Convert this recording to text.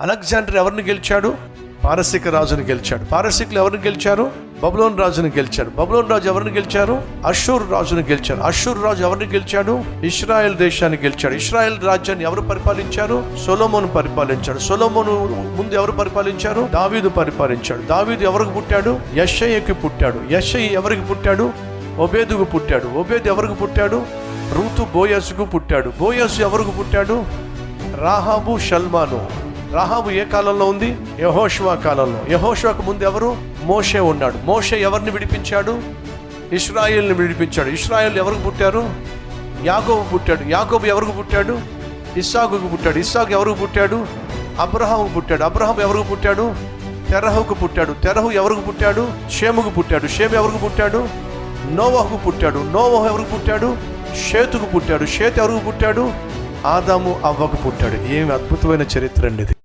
Alexander ఎవరిని గెలిచాడు? పారసిక రాజుని గెలిచాడు. పారసికులు ఎవరిని గెలిచారు? బబులోన్ రాజును గెలిచాడు. బబులోన్ రాజు ఎవరిని గెలిచారు? అషూర్ రాజును గెలిచాడు అషూర్ రాజు ఎవరిని గెలిచాడు? ఇస్రాయెల్ దేశాన్ని గెలిచాడు. ఇస్రాయెల్ రాజ్యాన్ని ఎవరు పరిపాలించారు? సొలోమోను పరిపాలించాడు. సొలోమోను ముందు ఎవరు పరిపాలించారు? దావీదు పరిపాలించాడు. దావీదు ఎవరికి పుట్టాడు? యశయ్యకి పుట్టాడు. యశయ్య ఎవరికి పుట్టాడు? ఒబేదుకు పుట్టాడు. ఒబేదు ఎవరికి పుట్టాడు? రూతు బోయస్కు పుట్టాడు. బోయస్ ఎవరికి పుట్టాడు? రాహాబు షల్మాను. రాహాబు ఏ కాలంలో ఉంది? యహోషువా కాలంలో. యహోష్వాకు ముందు ఎవరు? మోషే ఉన్నాడు. మోషే ఎవరిని విడిపించాడు? ఇస్రాయిల్ని విడిపించాడు. ఇస్రాయిల్ ఎవరికి పుట్టారు? యాగోబు పుట్టాడు. యాగోబు ఎవరికి పుట్టాడు? ఇస్సాగుకు పుట్టాడు. ఇస్సాగు ఎవరికి పుట్టాడు? అబ్రహాము పుట్టాడు. అబ్రహాం ఎవరికి పుట్టాడు? తెరహుకు పుట్టాడు. తెరహు ఎవరికి పుట్టాడు? షేముకు పుట్టాడు. షేము ఎవరికి పుట్టాడు? నోవహుకు పుట్టాడు. నోవహు ఎవరికి పుట్టాడు? షేతుకు పుట్టాడు. షేతు ఎవరికి పుట్టాడు? ఆదాము అవ్వకు పుట్టాడు. ఏమి అద్భుతమైన చరిత్ర అండి ఇది.